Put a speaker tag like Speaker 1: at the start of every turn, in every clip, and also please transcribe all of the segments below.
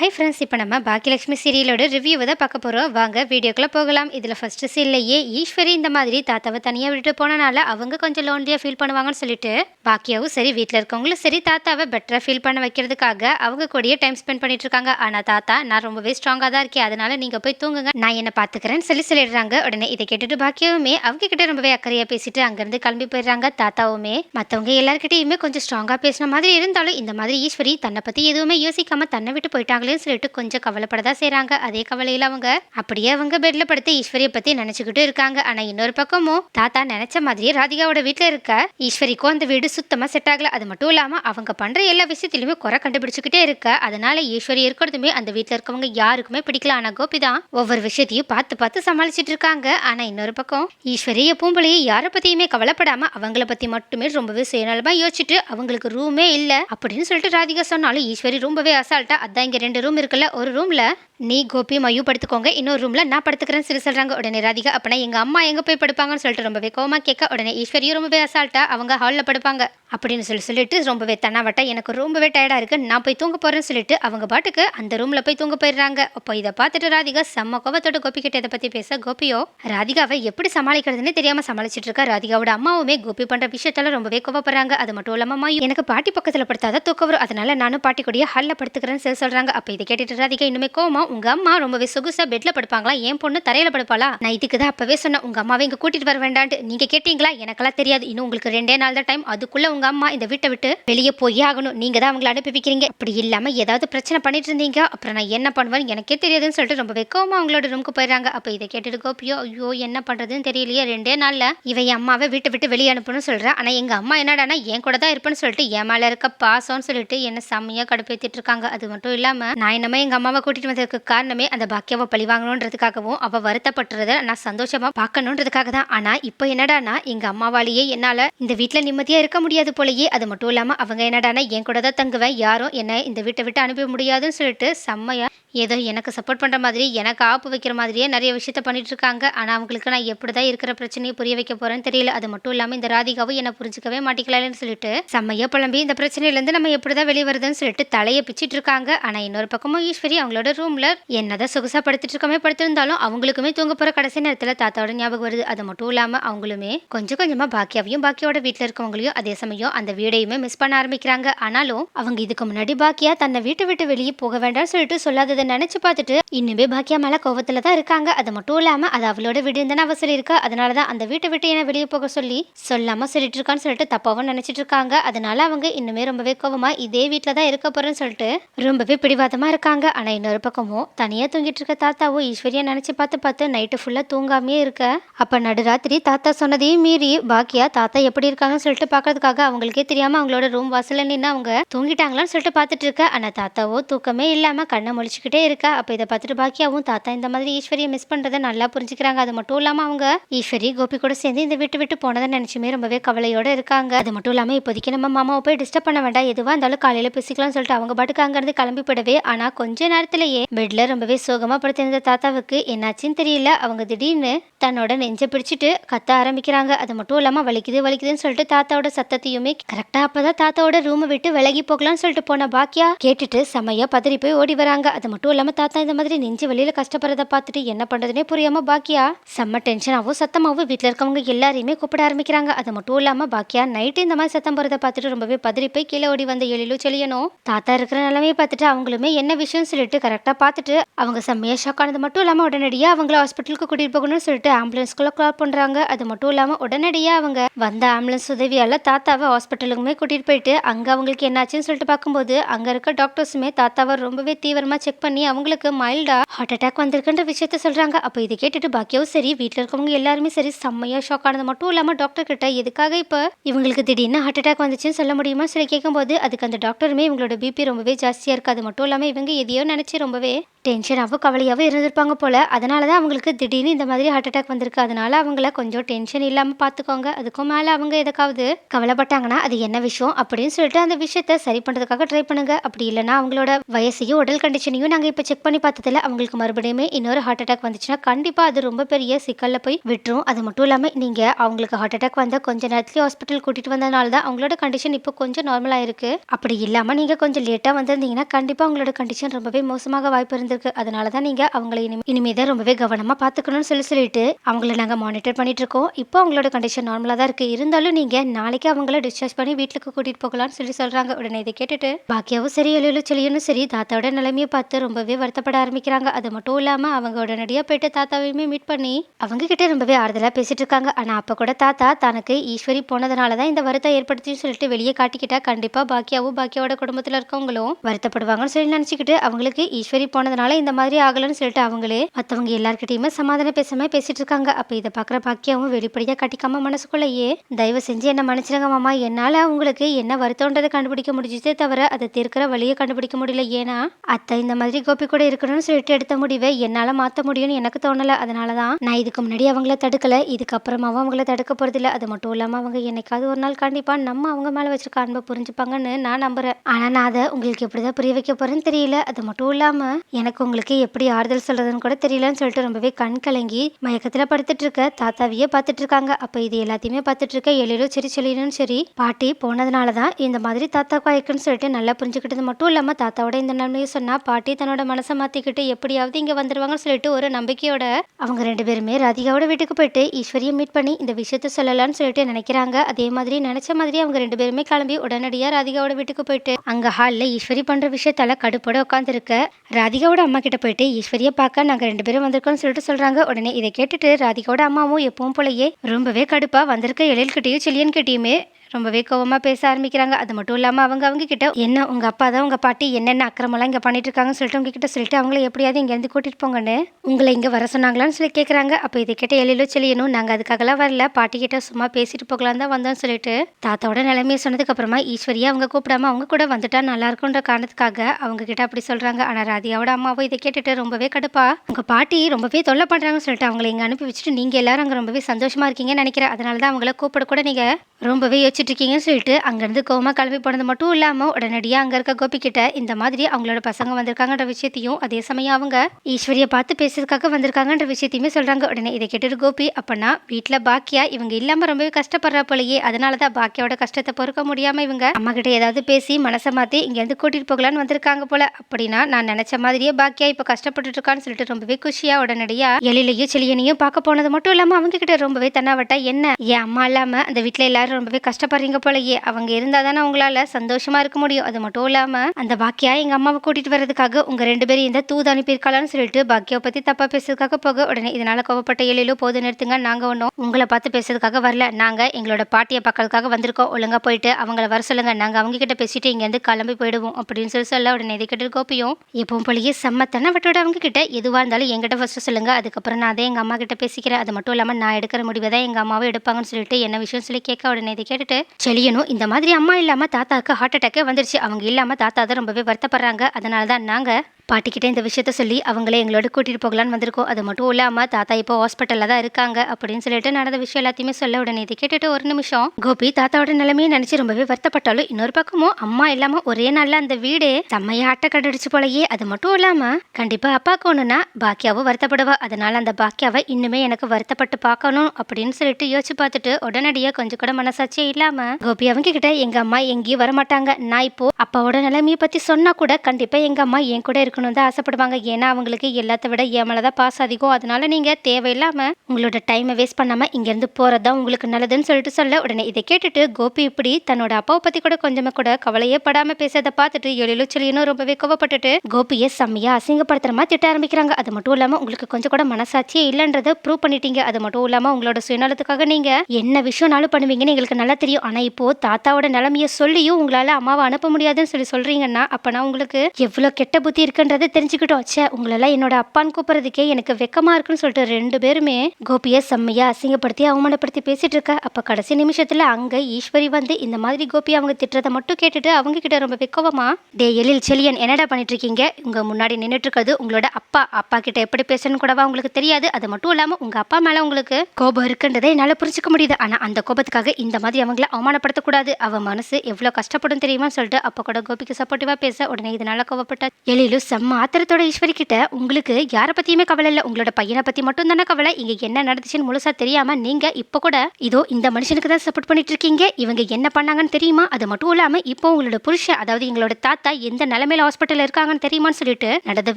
Speaker 1: Hi friends இப்போ நம்ம பாக்கியலட்சுமி சீரியலோட ரிவ்யூவை தான் பார்க்க போகிறோம் வாங்க வீடியோக்குள்ளே போகலாம். இதில் ஃபஸ்ட்டு சீன்லேயே ஈஸ்வரி இந்த மாதிரி தாத்தாவை தனியாக விட்டுட்டு போனனால அவங்க கொஞ்சம் லோன்லியாக ஃபீல் பண்ணுவாங்கன்னு சொல்லிட்டு பாக்கியாவும் சரி வீட்டில் இருக்கவங்களும் சரி தாத்தாவை பெட்டராக ஃபீல் பண்ண வைக்கிறதுக்காக அவங்க கூடயே டைம் ஸ்பெண்ட் பண்ணிட்டு இருக்காங்க. ஆனால் தாத்தா நான் ரொம்பவே ஸ்ட்ராங்காக தான் இருக்கேன். அதனால நீங்கள் போய் தூங்குங்க. நான் என்ன பார்த்துக்கிறேன்னு சொல்லி சொல்லிடுறாங்க. உடனே இதை கேட்டுட்டு பாக்கியாவுமே அவங்க கிட்ட ரொம்பவே அக்கறையாக பேசிட்டு அங்கேருந்து கிளம்பி போயிடுறாங்க. தாத்தாவுமே மற்றவங்க எல்லாருக்கிட்டையுமே கொஞ்சம் ஸ்ட்ராங்காக பேசின மாதிரி இருந்தாலும் இந்த மாதிரி ஈஸ்வரி தன்னை பற்றி எதுவுமே யோசிக்காமல் தன்னை விட்டு போயிட்டாங்களே போயிட்டாங்களேன்னு சொல்லிட்டு கொஞ்சம் கவலைப்படதான் செய்கிறாங்க அதே கவலையில் அவங்க அப்படியே அவங்க பெட்ல படுத்து ஈஸ்வரியை பற்றி நினச்சிக்கிட்டு இருக்காங்க. ஆனால் இன்னொரு பக்கமும் தாத்தா நினச்ச மாதிரியே ராதிகாவோட வீட்டில் இருக்க ஈஸ்வரிக்கும் அந்த வீடு சுத்தமாக செட் ஆகல. அது மட்டும் இல்லாமல் அவங்க பண்ணுற எல்லா விஷயத்திலுமே குறை கண்டுபிடிச்சிக்கிட்டே இருக்க. அதனால ஈஸ்வரி இருக்கிறதுமே அந்த வீட்டில் இருக்கவங்க யாருக்குமே பிடிக்கல. ஆனால் கோபி தான் ஒவ்வொரு விஷயத்தையும் பார்த்து பார்த்து சமாளிச்சிட்டு இருக்காங்க. ஆனால் இன்னொரு பக்கம் ஈஸ்வரி எப்பவும் போலயே யாரை பற்றியுமே கவலைப்படாம அவங்கள பற்றி மட்டுமே ரொம்பவே சுயநலமாக யோசிச்சுட்டு அவங்களுக்கு ரூமே இல்லை அப்படின்னு சொல்லிட்டு ராதிகா சொன்னாலும் ஈஸ்வரி ரொம்பவே அசால்ட்டா அதான் இங்கே ரெண்டு ரூம் இருக்குல்ல ஒரு ரூமில் நீ கோபி மையும் படுத்துக்கோங்க. இன்னொரு ரூமில் நான் படுத்துக்கிறேன்னு சொல்லி சொல்கிறாங்க உடனே ராதிகா அப்படின்னா எங்கள் அம்மா எங்கே போய் படுப்பாங்கன்னு சொல்லிட்டு ரொம்பவே கோமா கேட்க உடனே ஈஸ்வரியும் ரொம்பவே அசால்ட்டா அவங்க ஹாலில் படுப்பாங்க. அப்படின்னு சொல்லி சொல்லிட்டு ரொம்பவே தன்னாவட்டா எனக்கு ரொம்பவே டயர்டாக இருக்குது நான் போய் தூங்க போகிறேன்னு சொல்லிட்டு அவங்க பாட்டுக்கு அந்த ரூமில் போய் தூங்க போயிடுறாங்க. அப்போ இதை பார்த்துட்டு ராதிகா செம்ம கோபத்தோட கோபி கிட்ட இதை பற்றி பேச கோபியோ ராதிகாவை எப்படி சமாளிக்கிறதுன்னு தெரியாமல் சமாளிச்சிட்டு இருக்கா. ராதிகாவோட அம்மாவுமே கோபி பண்ணுற விஷயத்தால ரொம்பவே கோவப்படுறாங்க. அது மட்டும் இல்லாமல் எனக்கு பாட்டி பக்கத்தில் படுத்தாதான் தூக்கம் வரும். அதனால நானும் பாட்டி கூடிய ஹல்ல படுத்துக்கிறேன்னு சொல்லி சொல்கிறாங்க அப்போ இதை கேட்டுட்டு ராதிகா இன்னுமே கோமா உங்கள் அம்மா ரொம்பவே சொகுசா பெட்டில் படுப்பாங்களா? என் பொண்ணு தரையில் படுப்பாளா? நான் இதுக்கு தான் அப்போவே சொன்னேன். உங்கள் அம்மாவை இங்கே கூட்டிட்டு வர வேண்டான்ட்டு. நீங்கள் கேட்டீங்களா? எனக்கெல்லாம் தெரியாது. இன்னும் உங்களுக்கு ரெண்டே நாள் தான் டைம் அதுக்குள்ளே உங்கள் அம்மா இந்த வீட்டை விட்டு வெளியே போய் ஆகணும். நீங்கள் தான் அவங்களை அனுப்பி வைக்கிறீங்க. அப்படி இல்லாமல் ஏதாவது பிரச்சனை பண்ணிட்டு இருந்தீங்க? அப்புறம் நான் என்ன பண்ணுவேன் எனக்கே தெரியாதுன்னு சொல்லிட்டு ரொம்ப வெக்கமா அவங்களோட ரூமுக்கு போயிடுறாங்க. அப்போ இதை கேட்டுட்டு கோபியோ ஐயோ என்ன பண்ணுறதுன்னு தெரியலையே. ரெண்டே நாளில் இவ என் அம்மாவை வீட்டை விட்டு வெளியே அனுப்பணும்னு சொல்றா. ஆனால் எங்கள் அம்மா என்னடானா என் கூட தான் இருப்பேன்னு சொல்லிட்டு என் மேலே இருக்க பாசம்னு சொல்லிட்டு என்ன செம்மையா கடுப்பேற்றிட்டு இருக்காங்க. அது மட்டும் இல்லாமல் நான் என்னமே எங்கள் அம்மாவை கூட்டிகிட்டு வந்ததுக்கு காரணமே அந்த பாக்கியாவை பழி வாங்கணுன்றதுக்காகவும் அவள் வருத்தப்படுறத நான் சந்தோஷமாக பார்க்கணுன்றதுக்காக தான். ஆனால் இப்போ என்னடானா எங்கள் அம்மாவாலேயே என்னால் இந்த வீட்டில் நிம்மதியாக இருக்க முடியாது போலயே. அது மட்டும் இல்லாமல் அவங்க என்னடானா என் கூட தான் தங்குவேன். யாரும் என்னை இந்த வீட்டை விட்டு அனுப்ப முடியாதுன்னு சொல்லிட்டு செம்மையா ஏதோ எனக்கு சப்போர்ட் பண்ணுற மாதிரி எனக்கு ஆப்பு வைக்கிற மாதிரியே நிறைய விஷயத்த பண்ணிட்டு இருக்காங்க ஆனால் அவங்களுக்கு நான் எப்படி தான் இருக்கிற பிரச்சனையை புரிய வைக்க போறேன்னு தெரியல. அது மட்டும் இல்லாமல் இந்த ராதிகாவும் என்னை புரிஞ்சுக்கவே மாட்டேங்கலன்னு சொல்லிட்டு செம்மையா புலம்பி இந்த பிரச்சனையிலேருந்து நம்ம எப்படி தான் வெளியே வருதுன்னு சொல்லிட்டு தலையை பிச்சிட்டு இருக்காங்க ஆனால் இன்னொரு பக்கமும் ஈஸ்வரி அவங்களோட ரூம்ல என்னதான் சொகுசா படுத்துட்டு இருக்கமே படுத்திருந்தாலும் அவங்களுக்குமே தூங்க போற கடைசி நேரத்தில் தாத்தாவோட ஞாபகம் வருது. அது மட்டும் இல்லாமல் அவங்களுமே கொஞ்சம் கொஞ்சமா பாக்கியாவையும் பாக்கியோட வீட்டில் இருக்கவங்களையும் அதே சமயம் அந்த வீடையுமே மிஸ் பண்ண ஆரம்பிக்கிறாங்க. ஆனாலும் அவங்க இதுக்கு முன்னாடி பாக்கியா தன்னை வீட்டை விட்டு வெளியே போக வேண்டாம்னு சொல்லிட்டு சொல்லாதது நினைச்சு பார்த்துட்டு இன்னுமே பாக்கியா மேல கோவத்துல தான் இருக்காங்க. அது மட்டும் இல்லாம அது அவளோட வீடு தானே அவ சொல்லியிருக்கா. அதனால தான் அந்த வீட்டை விட்டு என்ன வெளியே போக சொல்லி சொல்லாம சொல்லிட்டு இருக்கான்னு சொல்லிட்டு தப்பாவும் நினைச்சிட்டு இருக்காங்க. அதனால அவங்க இன்னுமே ரொம்பவே கோவமா இதே வீட்டில் தான் இருக்க போறேன்னு சொல்லிட்டு ரொம்பவே பிடிவாதமா இருக்காங்க. ஆனா இன்னொரு பக்கமும் தனியா தூங்கிட்டு இருக்க தாத்தாவும் ஈஸ்வரியா நினைச்சு பார்த்து பார்த்து நைட்டு ஃபுல்லா தூங்காமே இருக்க. அப்ப நடுராத்திரி தாத்தா சொன்னதையும் மீறி பாக்கியா தாத்தா எப்படி இருக்காங்கன்னு சொல்லிட்டு பார்க்கறதுக்காக அவங்களுக்கே தெரியாம அவங்களோட ரூம் வாசல்ல நின்று அவங்க தூங்கிட்டாங்களான்னு சொல்லிட்டு பார்த்துட்டு இருக்க. ஆனா தாத்தாவோ தூக்கமே இல்லாம கண்ணை முழிச்சுக்கிட்டு இருக்கா. அப்ப இதை பார்த்துட்டு பாக்கியாவும் தாத்தா இந்த மாதிரி ஈஸ்வரியை மிஸ் பண்றதை நல்லா புரிஞ்சுக்கிறாங்க. அது மட்டும் இல்லாம அவங்க ஈஸ்வரி கோபி கூட சேர்ந்து இந்த விட்டு விட்டு போனதை நினைச்சுமே ரொம்பவே கவலையோட இருக்காங்க. அது மட்டும் இல்லாம இப்போதைக்கு நம்ம மாமாவை போய் டிஸ்டர்ப் பண்ண வேண்டாம். எதுவா இருந்தாலும் காலையில பேசிக்கலாம்னு சொல்லிட்டு அவங்க பாட்டுக்கு அங்கிருந்து கிளம்பி போயிடவே. ஆனா கொஞ்ச நேரத்திலேயே பெட்ல ரொம்பவே சோகமா படுத்திருந்த தாத்தாவுக்கு என்னாச்சுன்னு தெரியல. அவங்க திடீர்னு தன்னோட நெஞ்சை பிடிச்சிட்டு கத்த ஆரம்பிக்கிறாங்க. அது மட்டும் இல்லாம வலிக்குது வலிக்குதுன்னு சொல்லிட்டு தாத்தாவோட சத்தத்தையுமே கரெக்டா அப்பதான் தாத்தாவோட ரூமை விட்டு விலகி போகலாம்னு சொல்லிட்டு போன பாக்கியா கேட்டுட்டு செமையா பதறி போய் ஓடி வராங்க. அது மட்டும் மட்டும் இல்லாமல் தாத்தா இந்த மாதிரி நெஞ்சு வெளியில கஷ்டப்படுறத பார்த்துட்டு என்ன பண்ணுறதுனே புரியாமல் பாக்கியா? செம்ம டென்ஷனாகவும் சத்தமாகவும் வீட்டில் இருக்கவங்க எல்லாரையுமே கூப்பிட ஆரம்பிக்கிறாங்க. அது மட்டும் இல்லாமல் பாக்கியா நைட்டு இந்த மாதிரி சத்தம் போகிறத பார்த்துட்டு ரொம்பவே பதறி போய் கீழே ஓடி வந்த எழிலும் செழியனும் தாத்தா இருக்கிற நிலைமையை பார்த்துட்டு அவங்களுமே என்ன விஷயம்னு சொல்லிட்டு கரெக்டாக பார்த்துட்டு அவங்க செம்மையா ஷாக் ஆனது மட்டும் இல்லாமல் உடனடியாக அவங்கள ஹாஸ்பிட்டலுக்கு கூட்டிட்டு போகணும்னு சொல்லிட்டு ஆம்புலன்ஸ்குள்ள கால் பண்ணுறாங்க அது மட்டும் இல்லாமல் உடனடியாக அவங்க வந்த ஆம்புலன்ஸ் உதவியால் தாத்தாவை ஹாஸ்பிட்டலுக்குமே கூட்டிட்டு போயிட்டு அங்கே அவங்களுக்கு என்னாச்சுன்னு சொல்லிட்டு பார்க்கும்போது அங்கே இருக்க டாக்டர்ஸுமே தாத்தாவை ரொம்பவே தீவிரமாக செக் பண்ணி பண்ணி அவங்களுக்கு மைல்டா ஹார்ட் அட்டாக் வந்திருக்குன்ற விஷயத்த சொல்றாங்க. அப்போ இதை கேட்டுட்டு பாக்கியாவும் சரி வீட்டில் இருக்கவங்க எல்லாருமே சரி செம்மையா ஷாக் ஆனது. மட்டும் இல்லாம டாக்டர் கிட்ட எதுக்காக இப்போ இவங்களுக்கு திடீர்னு ஹார்ட் அட்டாக் வந்துச்சுன்னு சொல்ல முடியுமா? சொல்லி கேட்கும்போது அதுக்கு அந்த டாக்டருமே இவங்களோட பிபி ரொம்பவே ஜாஸ்தியா இருக்குது அது மட்டும் இல்லாம இவங்க எதையோ நினைச்சு ரொம்பவே டென்ஷனாகவும் கவலையாகவும் இருந்திருப்பாங்க போல. அதனால தான் அவங்களுக்கு திடீர்னு இந்த மாதிரி ஹார்ட் அட்டாக் வந்திருக்கு. அதனால அவங்கள கொஞ்சம் டென்ஷன் இல்லாமல் பார்த்துக்கோங்க அதுக்கும் மேலே அவங்க எதுக்காவது கவலைப்பட்டாங்கன்னா அது என்ன விஷயம் அப்படின்னு சொல்லிட்டு அந்த விஷயத்த சரி பண்ணுறதுக்காக ட்ரை பண்ணுங்க. அப்படி இல்லைன்னா அவங்களோட வயசையும் உடல் கண்டிஷனையும் நாங்கள் நாங்கள் இப்போ செக் பண்ணி பார்த்ததுல அவங்களுக்கு மறுபடியுமே இன்னொரு ஹார்ட் அட்டாக் வந்துச்சுன்னா கண்டிப்பாக அது ரொம்ப பெரிய சிக்கலில் போய் விட்டுரும். அது மட்டும் இல்லாமல் நீங்கள் அவங்களுக்கு ஹார்ட் அட்டாக் வந்த கொஞ்ச நேரத்துலேயே ஹாஸ்பிட்டல் கூட்டிகிட்டு வந்ததுனால தான் அவங்களோட கண்டிஷன் இப்போ கொஞ்சம் நார்மலாக இருக்குது அப்படி இல்லாமல் நீங்கள் கொஞ்சம் லேட்டாக வந்திருந்தீங்கன்னா கண்டிப்பாக அவங்களோட கண்டிஷன் ரொம்பவே மோசமாக வாய்ப்பு இருந்திருக்கு. அதனால தான் நீங்கள் அவங்கள இனிமே இனிமே தான் ரொம்பவே கவனமாக பார்த்துக்கணும்னு சொல்லி சொல்லிட்டு அவங்கள நாங்கள் மானிட்டர் பண்ணிட்டு இருக்கோம். இப்போ அவங்களோட கண்டிஷன் நார்மலாக தான் இருக்குது இருந்தாலும் நீங்கள் நாளைக்கு அவங்கள டிஸ்சார்ஜ் பண்ணி வீட்டுக்கு கூட்டிகிட்டு போகலாம்னு சொல்லி சொல்கிறாங்க உடனே இதை கேட்டுட்டு பாக்கியாவும் சரி எழிலும் சொல்லியும் சரி தாத்தாவோட நிலைமையை பார்த்து ரொம்பவே வருத்தப்பட ஆரம்பிக்கிறாங்க. அது மட்டும் இல்லாமல் அவங்க உடனடியாக போயிட்டு தாத்தாவையுமே மீட் பண்ணி அவங்க கிட்ட ரொம்பவே ஆறுதலாக பேசிட்டு இருக்காங்க. ஆனால் அப்போ கூட தாத்தா தனக்கு ஈஸ்வரி போனதுனால தான் இந்த வருத்தம் ஏற்படுத்தின்னு சொல்லிட்டு வெளியே காட்டிக்கிட்டா கண்டிப்பாக பாக்கியாவும் பாக்கியாவோட குடும்பத்தில் இருக்கவங்களும் வருத்தப்படுவாங்கன்னு சொல்லி நினச்சிக்கிட்டு அவங்களுக்கு ஈஸ்வரி போனதுனால இந்த மாதிரி ஆகலன்னு சொல்லிட்டு அவங்களே மற்றவங்க எல்லாருக்கிட்டையுமே சமாதானம் பேசாம பேசிட்டு இருக்காங்க. அப்போ இதை பார்க்குற பாக்கியாவும் வெளிப்படையாக கட்டிக்காம மனசுக்குள்ளேயே தயவு செஞ்சு என்ன மன்னிச்சிருங்க மாமா. என்னால் உங்களுக்கு என்ன வருத்தம்ன்றதை கண்டுபிடிக்க முடிஞ்சதே தவிர அதை தீர்க்கிற வழியை கண்டுபிடிக்க முடியல. ஏன்னா அத்தை இந்த மாதிரி கோபி கூட இருக்கணும்னு சொல்லிட்டு எடுத்த முடிவை என்னால் மாற்ற முடியும்னு எனக்கு தோணலை. அதனால தான் நான் இதுக்கு முன்னாடி அவங்கள தடுக்கல. இதுக்கப்புறமாவும் அவங்கள தடுக்க போகிறதில்ல அது மட்டும் இல்லாமல் அவங்க என்னைக்காவது ஒரு நாள் கண்டிப்பாக நம்ம அவங்க மேலே வச்சிருக்க அன்பை புரிஞ்சுப்பாங்கன்னு நான் நம்புறேன். ஆனால் நான் அதை உங்களுக்கு எப்படி தான் புரிய வைக்க போகிறேன்னு தெரியல. அது மட்டும் இல்லாமல் எனக்கு உங்களுக்கு எப்படி ஆறுதல் சொல்கிறதுன்னு கூட தெரியலன்னு சொல்லிட்டு ரொம்பவே கண் கலங்கி மயக்கத்தில் படுத்துட்டு இருக்க தாத்தாவையே பார்த்துட்டு இருக்காங்க. அப்போ இது எல்லாத்தையுமே பார்த்துட்டு இருக்க எழிலும் சரி சொல்லிடும் சரி பாட்டி போனதுனால தான் இந்த மாதிரி தாத்தா குவாய்க்குன்னு சொல்லிட்டு நல்லா புரிஞ்சுக்கிட்டது மட்டும் இல்லாமல் தாத்தாவோட இந்த நன்மையை சொன்னால் பாட்டி தன்னோட மனசை மாற்றிக்கிட்டு எப்படியாவது இங்கே வந்துடுவாங்கன்னு சொல்லிட்டு ஒரு நம்பிக்கையோட அவங்க ரெண்டு பேருமே ராதிகாவோட வீட்டுக்கு போயிட்டு ஈஸ்வரியை மீட் பண்ணி இந்த விஷயத்த சொல்லலாம்னு சொல்லிட்டு நினைக்கிறாங்க. அதே மாதிரி நினைச்ச மாதிரி அவங்க ரெண்டு பேருமே கிளம்பி உடனடியாக ராதிகாவோட வீட்டுக்கு போயிட்டு அங்கே ஹாலில் ஈஸ்வரி பண்ணுற விஷயத்தால கடுப்போட உட்காந்துருக்க ராதிகாவோட அம்மா கிட்ட போயிட்டு ஈஸ்வரியை பார்க்க நாங்கள் ரெண்டு பேரும் வந்திருக்கோம்னு சொல்லிட்டு சொல்கிறாங்க உடனே இதை கேட்டுட்டு ராதிகாவோட அம்மாவும் எப்பவும் போலயே ரொம்பவே கடுப்பாக வந்திருக்க எழில்கிட்டையும் செல்லியன் கிட்டேயுமே ரொம்பவே கோவமாக பேச ஆரம்பிக்கிறாங்க. அது மட்டும் இல்லாமல் அவங்க அவங்க கிட்ட என்ன உங்கள் அப்பா தான் உங்கள் பாட்டி? என்னென்ன அக்கிரமெல்லாம் இங்கே பண்ணிட்டு இருக்காங்கன்னு சொல்லிட்டு உங்ககிட்ட சொல்லிட்டு அவங்கள எப்படியாவது இங்கேருந்து கூட்டிகிட்டு போங்கன்னு உங்களை இங்கே வர சொன்னாங்களான்னு சொல்லி கேட்குறாங்க அப்போ இதை கிட்ட எழிலோ செல்லியனும் நாங்கள் அதுக்காகலாம் வரல. பாட்டி கிட்ட சும்மா பேசிட்டு போகலாம் தான் வந்தோம்னு சொல்லிட்டு தாத்தாவோட நிலைமையை சொன்னதுக்கப்புறமா ஈஸ்வரியாக ஈஸ்வரியா அவங்க கூப்பிடாம அவங்க கூட வந்துட்டா நல்லா இருக்கும்ன்ற காரணத்துக்காக அவங்க கிட்ட அப்படி சொல்கிறாங்க ஆனால் ராதியாவோட அம்மாவோ இதை கேட்டுட்டு ரொம்பவே கடுப்பா உங்கள் பாட்டி ரொம்பவே தொல்லை பண்ணுறாங்கன்னு சொல்லிட்டு அவங்களை இங்கே அனுப்பி வச்சுட்டு நீங்கள் எல்லாரும் அங்கே ரொம்பவே சந்தோஷமாக இருக்கீங்கன்னு நினைக்கிறேன். அதனால தான் அவங்கள கூப்பிட கூட நீங்கள் ரொம்பவே யோசிச்சுட்ருக்கீங்கன்னு சொல்லிட்டு அங்கேருந்து கோமா கிளம்பி போனது மட்டும் இல்லாமல் உடனடியாக அங்கே இருக்க கோபிக்கிட்ட இந்த மாதிரி அவங்களோட பசங்க வந்திருக்காங்கன்ற விஷயத்தையும் அதே சமயம் அவங்க ஈஸ்வரியை பார்த்து பேசுறதுக்காக வந்திருக்காங்கன்ற விஷயத்தையுமே சொல்கிறாங்க உடனே இதை கேட்டுட்டு கோபி அப்போனா வீட்டில் பாக்கியா? இவங்க இல்லாமல் ரொம்பவே கஷ்டப்படுறா போலயே. அதனால தான் பாக்கியாவோட கஷ்டத்தை பொறுக்க முடியாமல் இவங்க அம்மா கிட்ட ஏதாவது பேசி மனசை மாற்றி இங்கேருந்து கூட்டிகிட்டு போகலான்னு வந்திருக்காங்க போல. அப்படின்னா நான் நினச்ச மாதிரியே பாக்கியா இப்போ கஷ்டப்பட்டு இருக்கான்னு சொல்லிட்டு ரொம்பவே குஷியாக உடனடியாக எழிலையும் செளியனையும் பார்க்க போனது மட்டும் இல்லாமல் அவங்க கிட்ட ரொம்பவே தன்னாவட்டா என்ன? என் அம்மா இல்லாமல் அந்த வீட்டில் எல்லாரும் ரொம்பவே கஷ்டப்படுறீங்க போலயே. அவங்க இருந்தால் தானே உங்களால் சந்தோஷமா இருக்க முடியும். அது மட்டும் இல்லாமல் அந்த பாக்கியா எங்கள் அம்மாவை கூட்டிகிட்டு வர்றதுக்காக உங்கள் ரெண்டு பேரும் இந்த தூது அனுப்பியிருக்காளான்னு சொல்லிட்டு பாக்கியாவை பற்றி தப்பாக பேசுறதுக்காக போக உடனே இதனால் கோவப்பட்ட எழிலோ போது நிறுத்துங்க நாங்கள் ஒன்றும் உங்களை பார்த்து பேசுறதுக்காக வரல. நாங்கள் எங்களோட பாட்டியை பார்க்கறதுக்காக வந்திருக்கோம். ஒழுங்காக போயிட்டு அவங்கள வர சொல்லுங்க. நாங்கள் அவங்க கிட்ட பேசிட்டு இங்கேருந்து கிளம்பி போயிடுவோம். அப்படின்னு சொல்லி சொல்ல உடனே இதை கேட்டு கோப்பியும் எப்பவும் போலயே செம்மத்தனை விட்டோட அவங்க கிட்ட எதுவாக இருந்தாலும் எங்கிட்ட ஃபர்ஸ்ட் சொல்லுங்க. அதுக்கப்புறம் நான் அதே எங்கள் அம்மா கிட்ட பேசிக்கிறேன். அது மட்டும் இல்லாமல் நான் எடுக்கிற முடிவை தான் எங்கள் அம்மாவும் எடுப்பாங்கன்னு சொல்லிட்டு என்ன விஷயம் சொல்லி கேட்க உடனே இதை கேட்டுட்டு செழியனும் இந்த மாதிரி அம்மா இல்லாமல் தாத்தாக்கு ஹார்ட் அட்டாக்கே வந்துருச்சு. அவங்க இல்லாமல் தாத்தா தான் ரொம்பவே வருத்தப்படுறாங்க. அதனால தான் நாங்கள் பாட்டிக்கிட்ட இந்த விஷயத்த சொல்லி அவங்களே எங்களோட கூட்டிகிட்டு போகலான்னு வந்திருக்கோம். அது மட்டும் இல்லாமல் தாத்தா இப்போ ஹாஸ்பிட்டலில் தான் இருக்காங்க. அப்படின்னு சொல்லிட்டு நடந்த விஷயம் எல்லாத்தையுமே சொல்ல உடனே இதை கேட்டுட்டு ஒரு நிமிஷம். கோபி தாத்தாவோட நிலைமையை நினச்சி ரொம்பவே வருத்தப்பட்டாலும் இன்னொரு பக்கமும் அம்மா இல்லாமல் ஒரே நாளில் அந்த வீடு செம்மையா ஆட்ட கண்டுடிச்சு போலயே. அது மட்டும் இல்லாமல் கண்டிப்பாக அப்பாவுக்கு ஒன்றுனா பாக்கியாவும் வருத்தப்படுவா. அதனால அந்த பாக்கியாவை இன்னுமே எனக்கு வருத்தப்பட்டு பார்க்கணும் அப்படின்னு சொல்லிட்டு யோசிச்சு பார்த்துட்டு உடனடியாக கொஞ்சம் கூட மனசாட்சியே இல்லாமல் கோபி அவங்க கிட்ட எங்கள் அம்மா எங்கேயும் வரமாட்டாங்க. நான் இப்போ அப்பாவோட நிலைமையை பற்றி சொன்னா கூட கண்டிப்பாக எங்கள் அம்மா என் கூட இருக்கணும். தான் ஆசைப்படுவாங்க. ஏன்னா அவங்களுக்கு எல்லாத்த விட என் மேலே தான் பாஸ் அதிகம். அதனால நீங்கள் தேவையில்லாமல் உங்களோட டைமை வேஸ்ட் பண்ணாமல் இங்கேருந்து போகிறது தான் உங்களுக்கு நல்லதுன்னு சொல்லிட்டு சொல்ல. உடனே இதை கேட்டுட்டு கோபி இப்படி தன்னோட அப்பாவை பற்றி கூட கொஞ்சமாக கூட கவலையே படாமல் பேசுறதை பார்த்துட்டு எழிலும் செலியனும் ரொம்பவே கோவப்பட்டுட்டு கோபியை செம்மையாக அசிங்கப்படுத்துறமா மாதிரி திட்ட ஆரம்பிக்கிறாங்க. அது மட்டும் இல்லாமல் உங்களுக்கு கொஞ்சம் கூட மனசாட்சியே இல்லைன்றதை ப்ரூவ் பண்ணிட்டீங்க. அது மட்டும் இல்லாமல் உங்களோட சுயநலத்துக்காக நீங்கள் என்ன விஷயம்னாலும் பண்ணுவீங்கன்னு எங்களுக்கு நல்லா தெரியும். ஆனால் இப்போ தாத்தாவோட நிலைமையை சொல்லியும் உங்களால் அம்மாவை அனுப்ப முடியாதுன்னு சொல்லி சொல்கிறீங்கன்னா அப்போனா உங்களுக்கு எவ்வளோ கெட்ட புத்தி இருக்கு? இருக்குன்றதை தெரிஞ்சுக்கிட்டோம். சே உங்களெல்லாம் என்னோட அப்பான்னு கூப்பிட்றதுக்கே எனக்கு வெக்கமா இருக்குன்னு சொல்லிட்டு ரெண்டு பேருமே கோபியை செம்மையா அசிங்கப்படுத்தி அவமானப்படுத்தி பேசிட்டு இருக்க. அப்ப கடைசி நிமிஷத்துல அங்க ஈஸ்வரி வந்து இந்த மாதிரி கோபி அவங்க திட்டுறதை மட்டும் கேட்டுட்டு அவங்க கிட்ட ரொம்ப வெக்கவமா டே எழில் செலியன் என்னடா பண்ணிட்டு இருக்கீங்க உங்க முன்னாடி நின்றுட்டு இருக்கிறது உங்களோட அப்பா. அப்பா கிட்ட எப்படி பேசணும் கூடவா உங்களுக்கு தெரியாது. அது மட்டும் இல்லாம உங்க அப்பா மேல உங்களுக்கு கோபம் இருக்குன்றதை என்னால புரிஞ்சுக்க முடியுது. ஆனா அந்த கோபத்துக்காக இந்த மாதிரி அவங்கள அவமானப்படுத்தக்கூடாது. அவ மனசு எவ்வளவு கஷ்டப்படும் தெரியுமா சொல்லிட்டு அப்ப கூட கோபிக்கு சப்போர்ட்டிவா பேச உடனே இதனால கோவப்பட்ட எழிலும் செம்ம ஆத்திரத்தோட ஈஸ்வரி கிட்ட உங்களுக்கு யாரை பத்தியுமே கவலை இல்லை. உங்களோட பையனை பத்தி மட்டும் தானே கவலை. இங்க என்ன நடந்துச்சுன்னு முழுசா தெரியாம நீங்க இப்ப கூட இதோ இந்த மனுஷனுக்கு தான் சப்போர்ட் பண்ணிட்டு இருக்கீங்க. இவங்க என்ன பண்ணாங்கன்னு தெரியுமா? அது மட்டும் இல்லாம இப்போ உங்களோட புருஷன் அதாவது எங்களோட தாத்தா எந்த நிலைமையில ஹாஸ்பிட்டல் இருக்காங்கன்னு தெரியுமான்னு சொல்லிட்டு நடந்த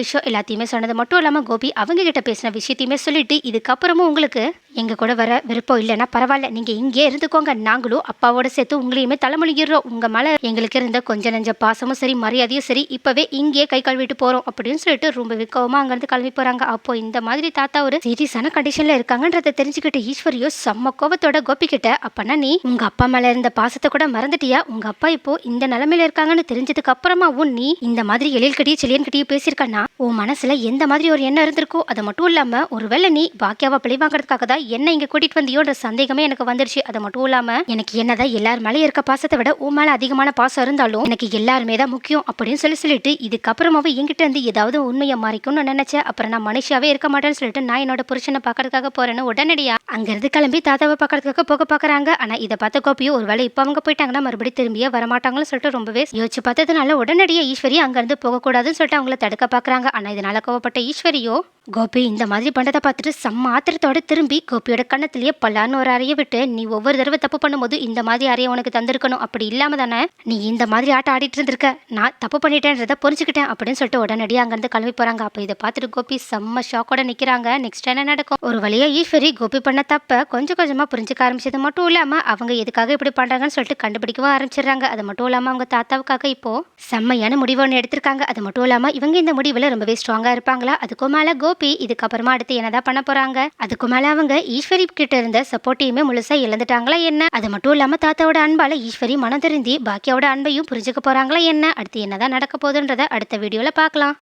Speaker 1: விஷயம் எல்லாத்தையுமே சொன்னது மட்டும் இல்லாம கோபி அவங்க கிட்ட பேசின விஷயத்தையுமே சொல்லிட்டு இதுக்கப்புறமும் உங்களுக்கு எங்கள் கூட வர விருப்பம் இல்லைன்னா பரவாயில்ல. நீங்கள் இங்கே இருந்துக்கோங்க. நாங்களும் அப்பாவோட சேர்த்து உங்களையுமே தலைமொழிகிறோம் உங்கள் மேலே எங்களுக்கு இருந்த கொஞ்ச நெஞ்ச பாசமும் சரி மரியாதையும் சரி இப்போவே இங்கே கை கழுவிட்டு போகிறோம் அப்படின்னு சொல்லிட்டு ரொம்ப விக்கவமாக அங்கேருந்து கிளம்பி போகிறாங்க அப்போ இந்த மாதிரி தாத்தா ஒரு சீரியஸான கண்டிஷனில் இருக்காங்கன்றத தெரிஞ்சுக்கிட்டு ஈஸ்வரியோ செம்ம கோபத்தோட கோபிக்கிட்ட கிட்ட அப்பனா நீ உங்க அப்பா மேல இருந்த பாசத்தை கூட மறந்துட்டியா? உங்க அப்பா இப்போ இந்த நிலமையில இருக்காங்கன்னு தெரிஞ்சதுக்கு அப்புறமாவும் நீ இந்த மாதிரி எழில் கட்டியோ செளியன் கட்டியும் பேசியிருக்கனா உன் மனசுல எந்த மாதிரி ஒரு எண்ணம் இருந்திருக்கோ அது மட்டும் இல்லாம ஒருவேளை நீ பாக்கியாவை பழி வாங்குறதுக்காக தான் என்ன இங்க கூட்டிட்டு வந்தியோன்ற சந்தேகமே எனக்கு வந்துருச்சு. அது மட்டும் இல்லாம எனக்கு என்னதான் எல்லார் மேலே இருக்க பாசத்தை விட உன் மேல அதிகமான பாசம் இருந்தாலும் எனக்கு எல்லாருமே தான் முக்கியம் அப்படின்னு சொல்லி சொல்லிட்டு இதுக்கப்புறமாவே என்கிட்ட இருந்து ஏதாவது உண்மையை மறைக்கும்னு நினைச்சேன். அப்புறம் நான் மனுஷியாவே இருக்க மாட்டேன்னு சொல்லிட்டு நான் என்னோட புருஷனை பார்க்கறதுக்காக போறேன்னு உடனடியா அங்கிருந்து கிளம்பி தாத்தாவை பார்க்கறதுக்காக போக பார்க்குறாங்க. ஆனா இதை பார்த்த கோபியோ ஒருவேளை இப்போ அவங்க போயிட்டாங்கன்னா மறுபடியும் திரும்பியே வரமாட்டாங்கன்னு சொல்லிட்டு ரொம்பவே யோசிச்சு பார்த்ததுனால உடனடியே ஈஸ்வரி அங்கிருந்து போகக்கூடாதுன்னு சொல்லிட்டு அவங்கள தடுக்க பார்க்கறாங்க. ஆனா இதனால கோவப்பட்ட ஈஸ்வரியோ கோபி இந்த மாதிரி பண்ணதை பார்த்துட்டு செம்ம ஆத்திரத்தோட திரும்பி கோபியோட கண்ணத்திலேயே பல்லான்னு ஒரு அறைய விட்டு நீ ஒவ்வொரு தடவை தப்பு பண்ணும்போது இந்த மாதிரி அறைய உனக்கு தந்திருக்கணும். அப்படி இல்லாம தானே நீ இந்த மாதிரி ஆட்டம் ஆடிட்டு இருந்திருக்க. நான் தப்பு பண்ணிட்டேன்றத புரிஞ்சுக்கிட்டேன் அப்படின்னு சொல்லிட்டு உடனடியாக அங்கேருந்து கிளம்பி போறாங்க. அப்போ இதை பார்த்துட்டு கோபி செம்ம ஷாக்கோட நிக்கிறாங்க. நெக்ஸ்ட் என்ன நடக்கும்? ஒரு வழியா ஈஸ்வரி கோபி பண்ண தப்ப கொஞ்சம் கொஞ்சமா புரிஞ்சுக்க ஆரம்பிச்சது மட்டும் இல்லாம அவங்க எதுக்காக இப்படி பண்றாங்கன்னு சொல்லிட்டு கண்டுபிடிக்கவும் ஆரம்பிச்சிடுறாங்க. அது மட்டும் இல்லாம அவங்க தாத்தாவுக்காக இப்போ செம்மையான முடிவு ஒன்று எடுத்திருக்காங்க. அது மட்டும் இல்லாம இவங்க இந்த முடிவில் ரொம்பவே ஸ்ட்ராங்கா இருப்பாங்களா? அதுக்கும் மேல கோபி இதுக்கப்புறமா அடுத்து என்னதான் பண்ண போறாங்க? அதுக்கு மேல அவங்க ஈஸ்வரி கிட்ட இருந்த சப்போர்ட்டையுமே முழுசா இழந்துட்டாங்களா என்ன? அது மட்டும் இல்லாம தாத்தாவோட அன்பால ஈஸ்வரி மனம் திருந்தி பாக்கியாவோட அன்பையும் புரிஞ்சுக்க போறாங்களா என்ன? அடுத்து என்னதான் நடக்க போகுதுன்றத அடுத்த வீடியோல பார்க்கலாம்.